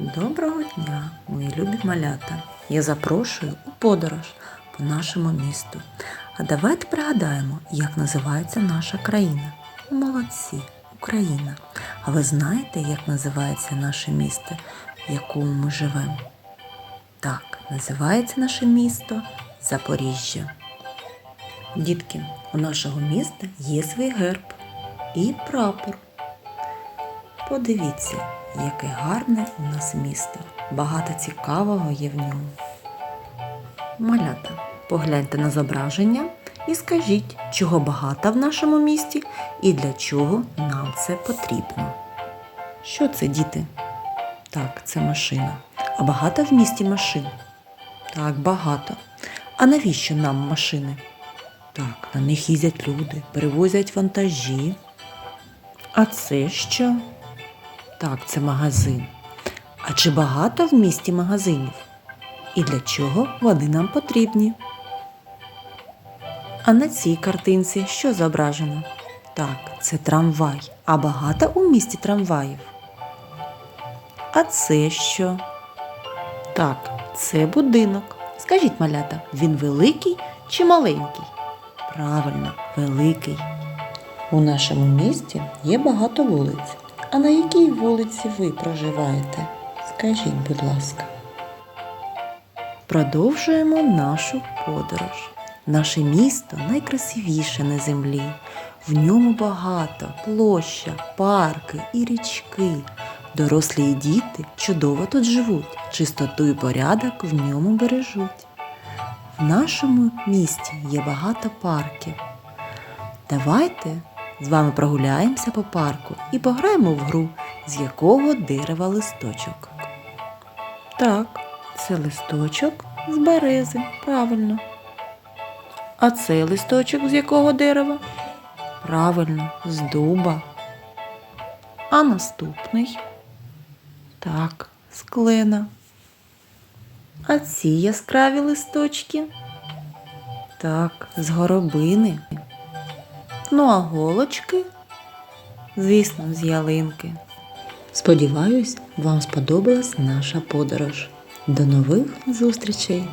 Доброго дня, мої любі малята. Я запрошую у подорож по нашому місту. А давайте пригадаємо, як називається наша країна. Молодці, Україна. А ви знаєте, як називається наше місто, в якому ми живемо? Так, називається наше місто Запоріжжя. Дітки, у нашого міста є свій герб і прапор. Подивіться, яке гарне у нас місто. Багато цікавого є в ньому. Малята, погляньте на зображення і скажіть, чого багато в нашому місті і для чого нам це потрібно. Що це, діти? Так, це машина. А багато в місті машин? Так, багато. А навіщо нам машини? Так, на них їздять люди, перевозять вантажі. А це що? Так, це магазин. А чи багато в місті магазинів? І для чого вони нам потрібні? А на цій картинці що зображено? Так, це трамвай. А багато у місті трамваїв. А це що? Так, це будинок. Скажіть, малята, він великий чи маленький? Правильно, великий. У нашому місті є багато вулиць. А на якій вулиці ви проживаєте? Скажіть, будь ласка. Продовжуємо нашу подорож. Наше місто найкрасивіше на землі. В ньому багато площа, парки і річки. Дорослі і діти чудово тут живуть, чистоту і порядок в ньому бережуть. В нашому місті є багато парків. Давайте з вами прогуляємося по парку і пограємо в гру, з якого дерева листочок. Так, це листочок з берези, правильно. А цей листочок з якого дерева? Правильно, з дуба. А наступний? Так, з клена. А ці яскраві листочки? Так, з горобини. Ну а голочки? Звісно, з ялинки. Сподіваюсь, вам сподобалась наша подорож. До нових зустрічей!